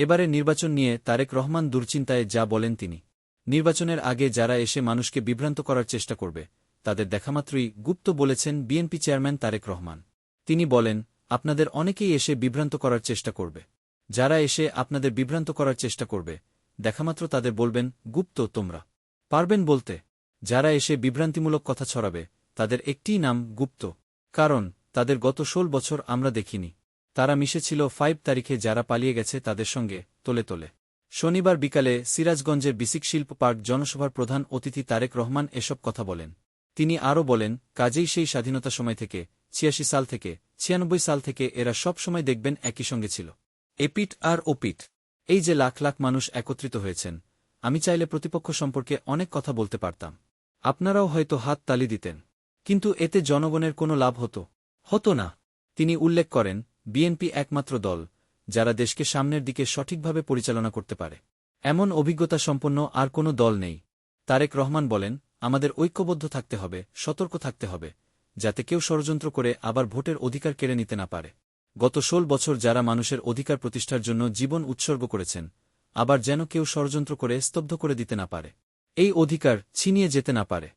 এবারে নির্বাচন নিয়ে তারেক রহমান দুর্চিন্তায় যা বলেন তিনি। নির্বাচনের আগে যারা এসে মানুষকে বিভ্রান্ত করার চেষ্টা করবে, তাদের দেখামাত্রই গুপ্ত বলেছেন বিএনপি চেয়ারম্যান তারেক রহমান। তিনি বলেন, আপনাদের অনেকেই এসে বিভ্রান্ত করার চেষ্টা করবে। যারা এসে আপনাদের বিভ্রান্ত করার চেষ্টা করবে দেখামাত্র তাদের বলবেন, গুপ্ত তোমরা। পারবেন বলতে, যারা এসে বিভ্রান্তিমূলক কথা ছড়াবে, তাদের একটিই নাম, গুপ্ত। কারণ, তাদের গত ষোল বছর আমরা দেখিনি। তারা মিশেছিল ফাইভ তারিখে যারা পালিয়ে গেছে তাদের সঙ্গে, তোলে তোলে। শনিবার বিকালে সিরাজগঞ্জের বিসিক শিল্প পার্ক জনসভার প্রধান অতিথি তারেক রহমান এসব কথা বলেন। তিনি আরও বলেন, কাজেই সেই স্বাধীনতা সময় থেকে, ছিয়াশি সাল থেকে, ছিয়ানব্বই সাল থেকে এরা সব সময় দেখবেন একই সঙ্গে ছিল। এপিট আর ওপিট এই যে লাখ লাখ মানুষ একত্রিত হয়েছেন, আমি চাইলে প্রতিপক্ষ সম্পর্কে অনেক কথা বলতে পারতাম। আপনারাও হয়তো হাত তালি দিতেন। কিন্তু এতে জনগণের কোনো লাভ হতো? হতো না। তিনি উল্লেখ করেন বিএনপি একমাত্র দল, যারা দেশকে সামনের দিকে সঠিকভাবে পরিচালনা করতে পারে। এমন অভিজ্ঞতা সম্পন্ন আর কোনো দল নেই। তারেক রহমান বলেন, আমাদের ঐক্যবদ্ধ থাকতে হবে, সতর্ক থাকতে হবে, যাতে কেউ ষড়যন্ত্র করে আবার ভোটের অধিকার কেড়ে নিতে না পারে। গত ষোল বছর যারা মানুষের অধিকার প্রতিষ্ঠার জন্য জীবন উৎসর্গ করেছেন, আবার যেন কেউ ষড়যন্ত্র করে স্তব্ধ করে দিতে না পারে। এই অধিকার ছিনিয়ে যেতে না পারে।